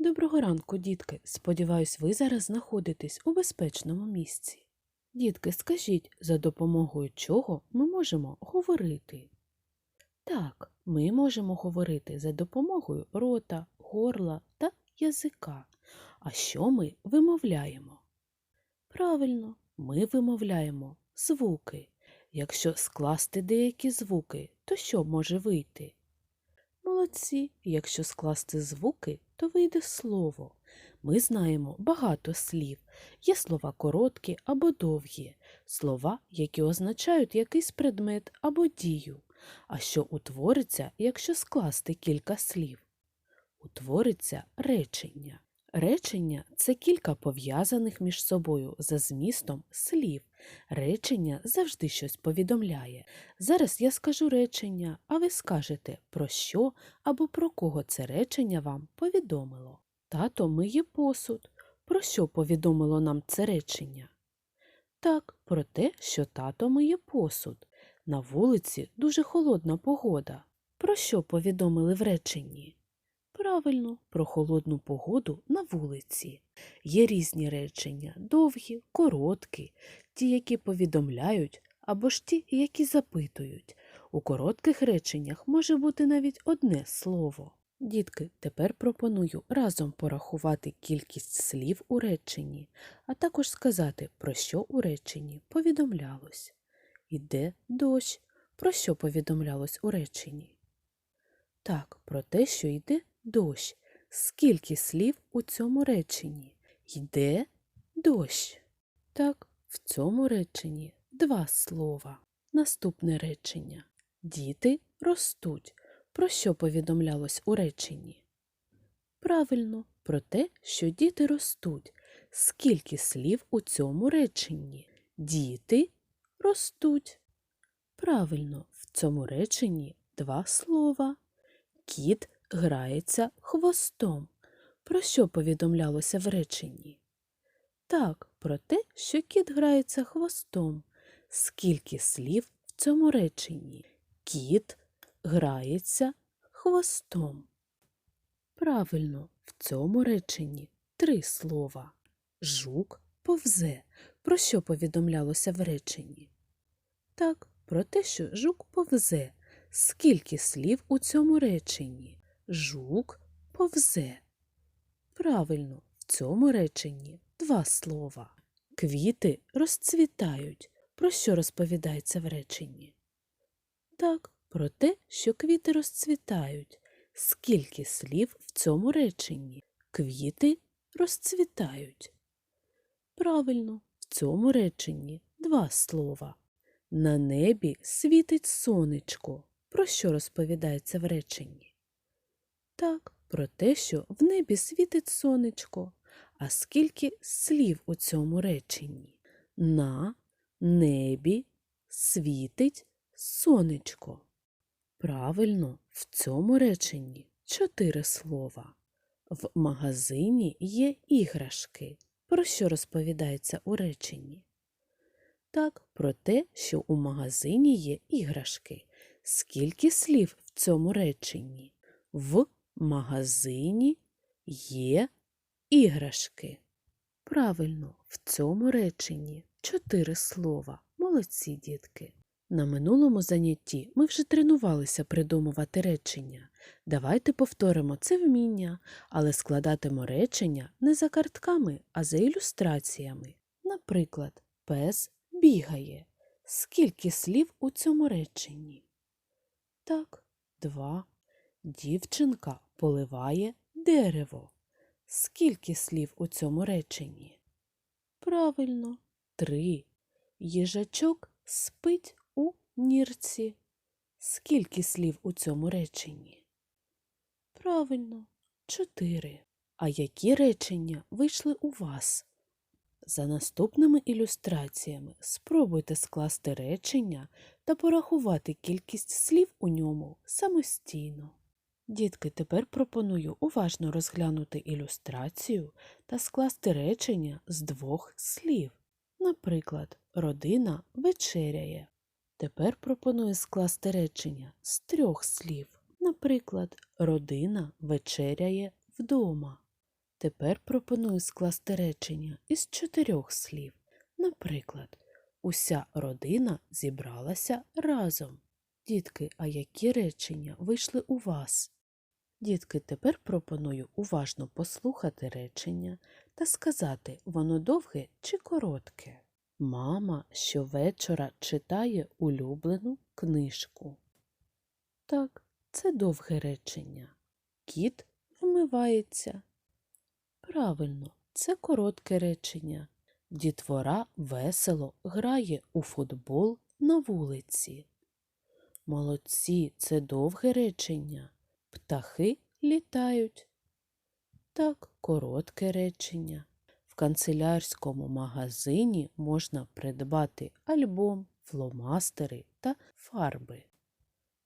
Доброго ранку, дітки. Сподіваюсь, ви зараз знаходитесь у безпечному місці. Дітки, скажіть, за допомогою чого ми можемо говорити? Так, ми можемо говорити за допомогою рота, горла та язика. А що ми вимовляємо? Правильно, ми вимовляємо звуки. Якщо скласти деякі звуки, то що може вийти? Молодці, якщо скласти звуки, то вийде слово. Ми знаємо багато слів. Є слова короткі або довгі, слова, які означають якийсь предмет або дію. А що утвориться, якщо скласти кілька слів? Утвориться речення. Речення це кілька пов'язаних між собою за змістом слів. Речення завжди щось повідомляє. Зараз я скажу речення, а ви скажете, про що або про кого це речення вам повідомило. Тато миє посуд. Про що повідомило нам це речення? Так, про те, що тато миє посуд. На вулиці дуже холодна погода. Про що повідомили в реченні? Правильно, про холодну погоду на вулиці. Є різні речення довгі, короткі, ті, які повідомляють, або ж ті, які запитують. У коротких реченнях може бути навіть одне слово. Дітки, тепер пропоную разом порахувати кількість слів у реченні, а також сказати, про що у реченні повідомлялось. Іде дощ. Про що повідомлялось у реченні? Так, про те, що йде дощ. Скільки слів у цьому реченні? Йде дощ. Так, в цьому реченні два слова. Наступне речення. Діти ростуть. Про що повідомлялось у реченні? Правильно, про те, що діти ростуть. Скільки слів у цьому реченні? Діти ростуть. Правильно, в цьому реченні два слова. Кіт грається хвостом. Про що повідомлялося в реченні? Так, про те, що кіт грається хвостом. Скільки слів в цьому реченні? Кіт грається хвостом. Правильно, в цьому реченні три слова. Жук повзе. Про що повідомлялося в реченні? Так, про те, що жук повзе. Скільки слів у цьому реченні? Жук повзе. Правильно, в цьому реченні два слова. Квіти розцвітають. Про що розповідається в реченні? Так, про те, що квіти розцвітають. Скільки слів в цьому реченні? Квіти розцвітають. Правильно, в цьому реченні два слова. На небі світить сонечко. Про що розповідається в реченні? Так, про те, що в небі світить сонечко. А скільки слів у цьому реченні? На небі світить сонечко. Правильно, в цьому реченні чотири слова. В магазині є іграшки. Про що розповідається у реченні? Так, про те, що у магазині є іграшки. Скільки слів в цьому реченні? В магазині є іграшки. Правильно, в цьому реченні чотири слова. Молодці, дітки. На минулому занятті ми вже тренувалися придумувати речення. Давайте повторимо це вміння, але складатимо речення не за картками, а за ілюстраціями. Наприклад, пес бігає. Скільки слів у цьому реченні? Так, два. Дівчинка поливає дерево. Скільки слів у цьому реченні? Правильно, три. Їжачок спить у нірці. Скільки слів у цьому реченні? Правильно, чотири. А які речення вийшли у вас? За наступними ілюстраціями спробуйте скласти речення та порахувати кількість слів у ньому самостійно. Дітки, тепер пропоную уважно розглянути ілюстрацію та скласти речення з двох слів. Наприклад, родина вечеряє. Тепер пропоную скласти речення з трьох слів. Наприклад, родина вечеряє вдома. Тепер пропоную скласти речення із чотирьох слів. Наприклад, уся родина зібралася разом. Дітки, а які речення вийшли у вас? Дітки, тепер пропоную уважно послухати речення та сказати, воно довге чи коротке. Мама щовечора читає улюблену книжку. Так, це довге речення. Кіт вмивається. Правильно, це коротке речення. Дітвора весело грає у футбол на вулиці. Молодці, це довге речення. Птахи літають. Так, коротке речення. В канцелярському магазині можна придбати альбом, фломастери та фарби.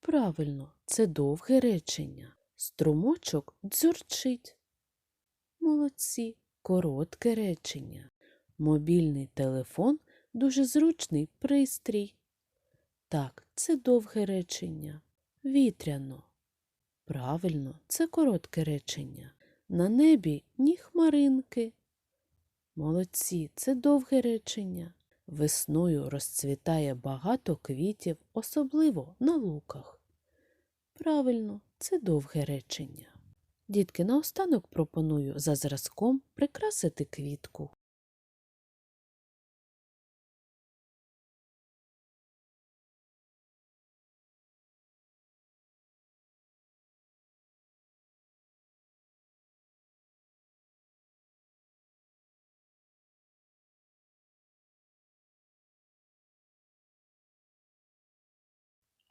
Правильно, це довге речення. Струмочок дзюрчить. Молодці, коротке речення. Мобільний телефон дуже зручний пристрій. Так, це довге речення. Вітряно. Правильно, це коротке речення. На небі ні хмаринки. Молодці, це довге речення. Весною розцвітає багато квітів, особливо на луках. Правильно, це довге речення. Дітки, наостанок пропоную за зразком прикрасити квітку.